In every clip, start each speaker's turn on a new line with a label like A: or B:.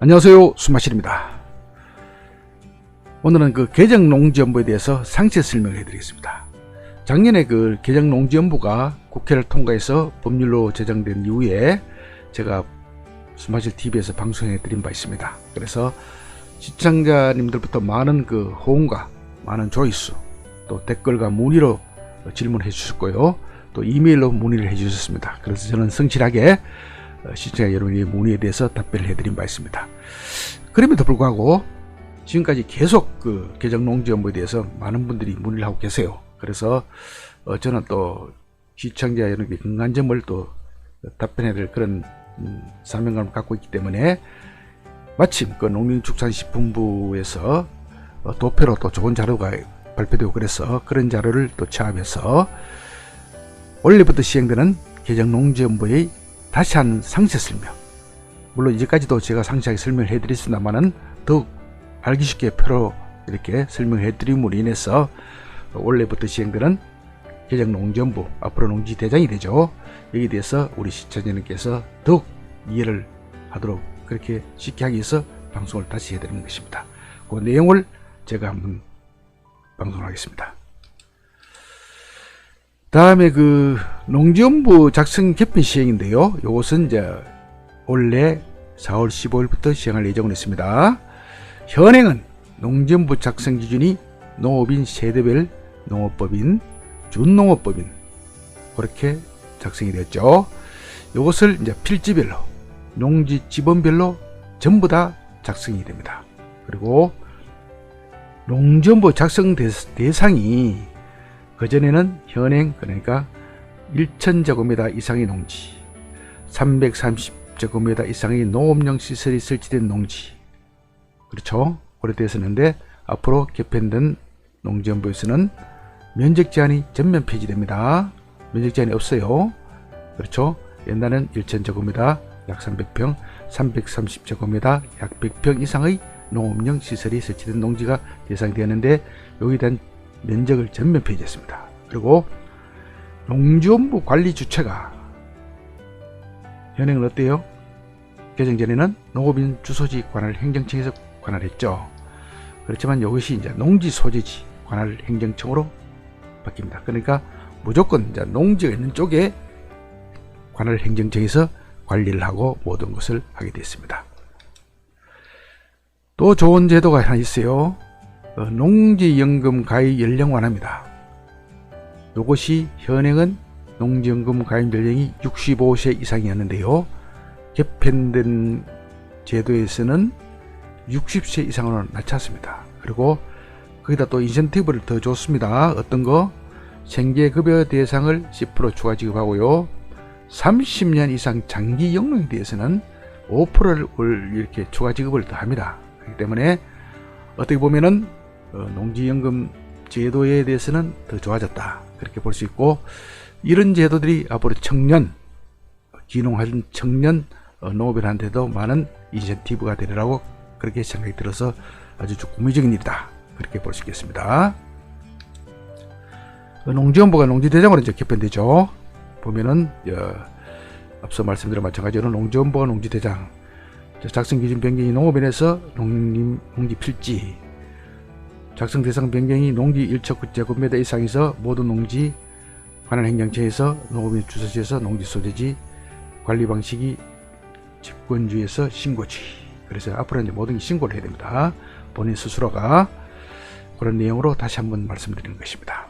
A: 안녕하세요. 수마실입니다. 오늘은 그 개정농지연부에 대해서 상세 설명을 해드리겠습니다. 작년에 그 개정농지연부가 국회를 통과해서 법률로 제정된 이후에 제가 수마실 TV에서 방송해 드린 바 있습니다. 그래서 시청자님들부터 많은 그 호응과 많은 조회수 또 댓글과 문의로 질문해 주셨고요. 또 이메일로 문의를 해 주셨습니다. 그래서 저는 성실하게 어, 시청자 여러분의 문의에 대해서 답변을 해드린 바 있습니다. 그럼에도 불구하고 지금까지 계속 그 개정 농지연부에 대해서 많은 분들이 문의를 하고 계세요. 그래서 어, 저는 또 시청자 여러분께 근간점을 또 답변해야 될 그런 음, 사명감을 갖고 있기 때문에 마침 그 농림축산식품부에서 어, 도표로 또 좋은 자료가 발표되고 그래서 그런 자료를 또 취합해서 올해부터 시행되는 개정 농지연부의 다시 한 상세 설명. 물론 이제까지도 제가 상세하게 설명을 해드렸습니다만은 더욱 알기 쉽게 표로 이렇게 설명해 드림으로 인해서 올해부터 시행되는 개정 농지연부 앞으로 농지대장이 되죠. 여기에 대해서 우리 시청자님께서 더욱 이해를 하도록 그렇게 쉽게 하기 위해서 방송을 다시 해드리는 것입니다. 그 내용을 제가 한번 방송하겠습니다. 다음에 그 농지연부 작성 개편 시행인데요. 이것은 이제 올해 4월 15일부터 시행할 예정을 했습니다. 현행은 농지연부 작성 기준이 농업인 세대별 농업법인, 준농업법인 그렇게 작성이 되었죠. 이것을 이제 필지별로 농지 지번별로 전부 다 작성이 됩니다. 그리고 농지연부 작성 대- 대상이 그전에는 현행 그러니까 1000제곱미터 이상의 농지 330제곱미터 이상의 농업용 시설이 설치된 농지. 그렇죠? 오래됐었는데 앞으로 개편된 농지연부에서는 면적 제한이 전면 폐지됩니다. 면적 제한이 없어요. 그렇죠? 옛날엔 1000제곱미터 약 300평 330제곱미터 약 100평 이상의 농업용 시설이 설치된 농지가 대상이 되었는데 여기에 대한 면적을 전면 폐지했습니다. 그리고 농지원부 관리 주체가 현행은 어때요? 개정 전에는 농업인 주소지 관할 행정청에서 관할했죠. 그렇지만 이것이 이제 농지 소재지 관할 행정청으로 바뀝니다. 그러니까 무조건 이제 농지가 있는 쪽에 관할 행정청에서 관리를 하고 모든 것을 하게 됐습니다. 또 좋은 제도가 하나 있어요. 어, 농지연금 가입 연령 완화입니다. 이것이 현행은 농지연금 가입 연령이 65세 이상이었는데요. 개편된 제도에서는 60세 이상으로 낮췄습니다. 그리고 거기다 또 인센티브를 더 줬습니다. 어떤 거? 생계급여 대상을 10% 추가 지급하고요. 30년 이상 장기 영농에 대해서는 5%를 이렇게 추가 지급을 더 합니다. 그렇기 때문에 어떻게 보면은 어, 농지연금 제도에 대해서는 더 좋아졌다. 그렇게 볼 수 있고 이런 제도들이 앞으로 청년, 기농한 청년 어, 농업인한테도 많은 인센티브가 되리라고 그렇게 생각이 들어서 아주 국민적인 일이다. 그렇게 볼 수 있겠습니다. 어, 농지연부가 농지대장으로 이제 개편되죠. 보면은 어, 앞서 말씀드린 마찬가지로 농지연부가 농지대장, 작성 기준 변경이 농업인에서 농림 농지 필지, 작성 대상 변경이 농지 1척9제곱미터 이상에서 모든 농지 관할 행정처에서 농업인 주소지에서 농지 소재지 관리 방식이 집권주에서 신고지. 그래서 앞으로 이제 모든 게 신고를 해야 됩니다. 본인 스스로가 그런 내용으로 다시 한번 말씀드리는 것입니다.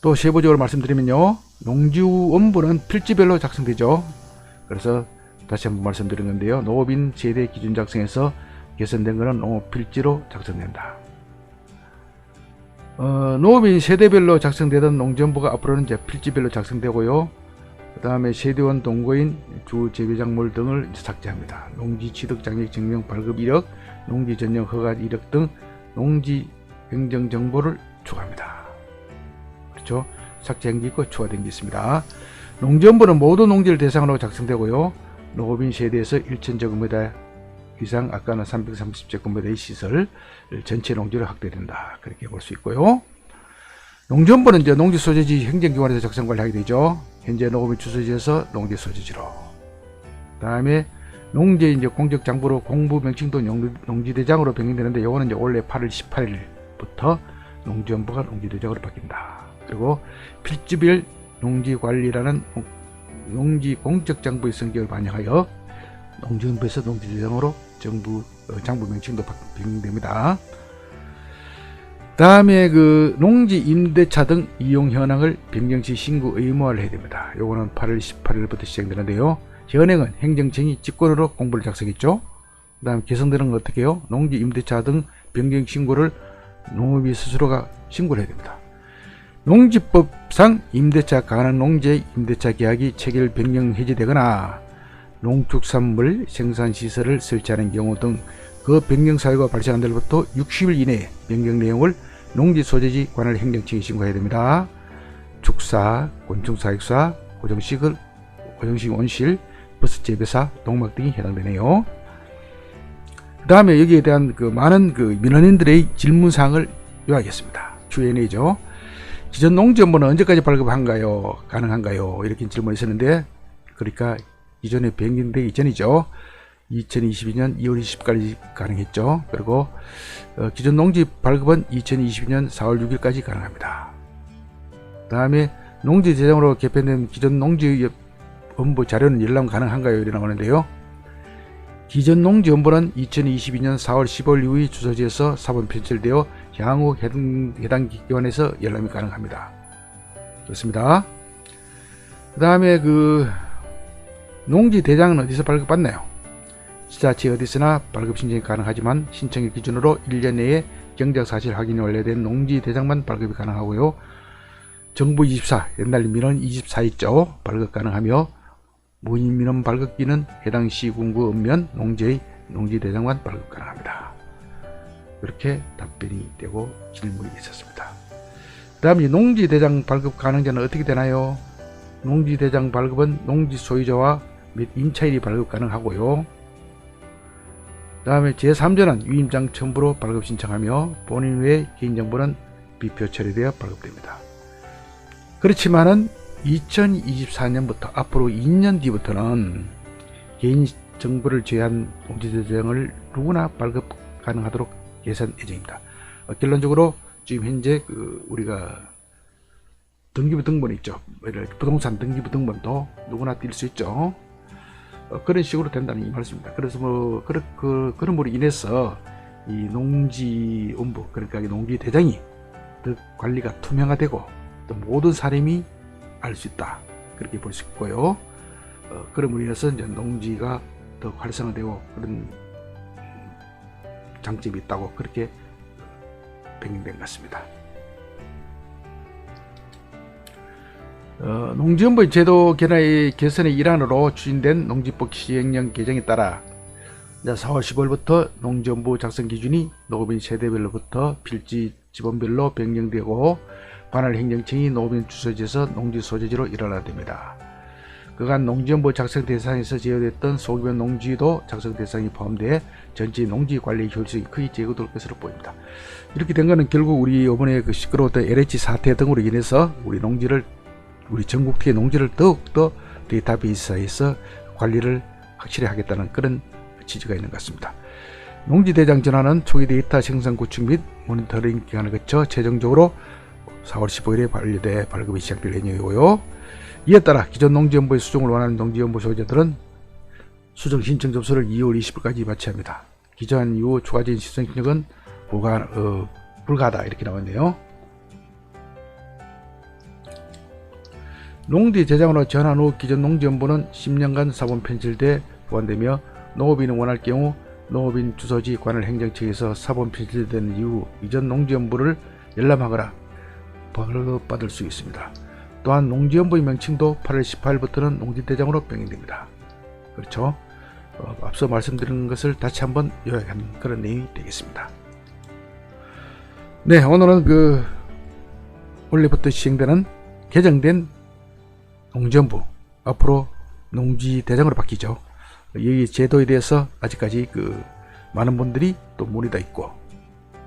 A: 또 세부적으로 말씀드리면요. 농지원부는 필지별로 작성되죠. 그래서 다시 한번 말씀드리는 건데요. 농업인 세대 기준 작성에서 개선된 것은 농업 필지로 작성된다. 어, 농업인 세대별로 작성되던 농정부가 앞으로는 이제 필지별로 작성되고요. 그 다음에 세대원 동거인 주 재배작물 등을 삭제합니다. 농지 취득 장력 증명 발급 이력, 농지 전용 허가 이력 등 농지 행정 정보를 추가합니다. 그렇죠? 삭제 행기고 추가된 게 있습니다. 농지원부는 모든 농지를 대상으로 작성되고요. 농업인 세대에서 1,000제곱미터 이상 아까는 330제곱미터의 시설 전체 농지를 확대된다. 그렇게 볼 수 있고요. 농지원부는 이제 농지 소재지 행정기관에서 작성 관리하게 되죠. 현재 농업인 주소지에서 농지 소재지로. 다음에 농지 이제 공적 장부로 공부 명칭 도 농- 농지대장으로 변경되는데 요거는 이제 원래 8월 18일부터 농지연부가 농지대장으로 바뀐다. 그리고 필지별 농지관리라는 농- 농지 공적 장부의 성격을 반영하여 농지연부에서 농지대장으로 정부 어, 장부 명칭도 바- 변경됩니다. 다음에 그 농지 임대차 등 이용 현황을 변경 시 신고 의무화를 해야 됩니다. 요거는 8월 18일부터 시행되는데요. 현행은 행정청이 직권으로 공부를 작성했죠. 그 다음 개선되는 건 어떻게 해요? 농지 임대차 등 변경 신고를 농업이 스스로가 신고를 해야 됩니다. 농지법상 임대차 가능 농지의 임대차 계약이 체결 변경 해지되거나 농축산물 생산시설을 설치하는 경우 등 그 변경 사유가 발생한 날부터 60일 이내에 변경 내용을 농지 소재지 관할 행정청에 신고해야 됩니다. 축사, 곤충사육사, 고정식을 고정식 온실, 버스 재배사, 농막 등이 해당되네요. 그 다음에 여기에 대한 그 많은 그 민원인들의 질문 사항을 요약했습니다. Q&A죠. 기존 농지연보는 언제까지 발급한가요? 가능한가요? 이렇게 질문이 있었는데, 그러니까 이전에 변경되기 전이죠. 2022년 2월 20일까지 가능했죠. 그리고 어, 기존 농지 발급은 2022년 4월 6일까지 가능합니다. 다음에 농지 대장으로 개편된 기존 농지 업무 자료는 열람 가능한가요? 이런 거는데요. 기존 농지 업무는 2022년 4월 15일 이후의 주소지에서 사본 편철되어 향후 해당, 해당 기관에서 열람이 가능합니다. 그렇습니다. 그 다음에 그 농지 대장은 어디서 발급받나요? 지자체 어디서나 발급 신청이 가능하지만 신청일 기준으로 1년 내에 경작 사실 확인이 완료된 농지 대장만 발급이 가능하고요. 정부 24, 옛날 민원 24 있죠. 발급 가능하며 무인 민원 발급기는 해당 시군구 읍면 농지의 농지 대장만 발급 가능합니다. 이렇게 답변이 되고 질문이 있었습니다. 다음 이 농지 대장 발급 가능자는 어떻게 되나요? 농지 대장 발급은 농지 소유자와 및 임차인이 발급 가능하고요. 다음에 제3자는 위임장 첨부로 발급 신청하며 본인 외 개인정보는 비표 처리되어 발급됩니다. 그렇지만은 2024년부터 앞으로 2년 뒤부터는 개인 정보를 제한 공지대장을 누구나 발급 가능하도록 예산 예정입니다. 어, 결론적으로 지금 현재 그 우리가 등기부 등본 있죠. 부동산 등기부 등본도 누구나 뛸수 있죠. 어, 그런 식으로 된다는 이 말씀입니다. 그래서 뭐 그, 그런 으로 인해서 이 농지 본부 그러니까 이 농지 대장이 더 관리가 투명화되고 또 모든 사람이 알 수 있다 그렇게 볼 수 있고요. 어, 그럼으로 인해서 이제 농지가 더 활성화되고 그런 장점이 있다고 그렇게 변경된 것 같습니다. 어, 농지연부의 제도 개선의, 개선의 일환으로 추진된 농지법 시행령 개정에 따라 이제 4월 10월부터 농지연부 작성 기준이 농업인 세대별로부터 필지 지번별로 변경되고 관할 행정청이 농업인 주소지에서 농지 소재지로 일어나야 됩니다. 그간 농지연부 작성 대상에서 제외됐던 소규모 농지도 작성 대상이 포함돼 전체 농지 관리 효율성이 크게 제고될 것으로 보입니다. 이렇게 된 것은 결국 우리 이번에 그 시끄러웠던 LH 사태 등으로 인해서 우리 농지를 우리 전국의 농지를 더욱더 데이터베이스에서 관리를 확실히 하겠다는 그런 취지가 있는 것 같습니다. 농지대장 전환은 초기 데이터 생산 구축 및 모니터링 기간을 거쳐 최종적으로 4월 15일에 완료돼 발급이 시작될 예정이고요. 이에 따라 기존 농지연부의 수정을 원하는 농지연부 소유자들은 수정 신청 접수를 2월 20일까지 마쳐야 합니다. 기존 이후 추가적인 신청 신청은 불가, 어, 불가하다 이렇게 나왔네요. 농지 대장으로 전환 후 기존 농지연부는 10년간 사본 편질돼 보완되며 농업인이 원할 경우 농업인 주소지 관할 행정청에서 사본 편질된 이후 이전 농지연부를 열람하거나 발급받을 수 있습니다. 또한 농지연부의 명칭도 8월 18일부터는 농지대장으로 변경됩니다. 그렇죠? 어, 앞서 말씀드린 것을 다시 한번 요약한 그런 내용이 되겠습니다. 네, 오늘은 그 원래부터 시행되는 개정된 농지연부 앞으로 농지대장으로 바뀌죠. 이 제도에 대해서 아직까지 그 많은 분들이 또 문의도 있고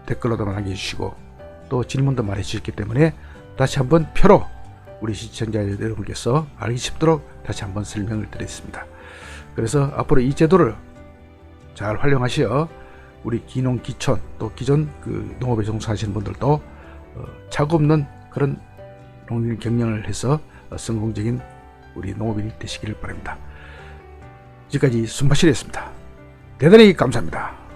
A: 댓글로도 많이 해주시고 또 질문도 많이 해주셨기 때문에 다시 한번 표로 우리 시청자 여러분께서 알기 쉽도록 다시 한번 설명을 드렸습니다. 그래서 앞으로 이 제도를 잘 활용하시어 우리 기농 기촌 또 기존 그 농업에 종사하시는 분들도 어, 차고 없는 그런 농민 경영을 해서 어, 성공적인 우리 농업인이 되시기를 바랍니다. 지금까지 순바실이었습니다. 대단히 감사합니다.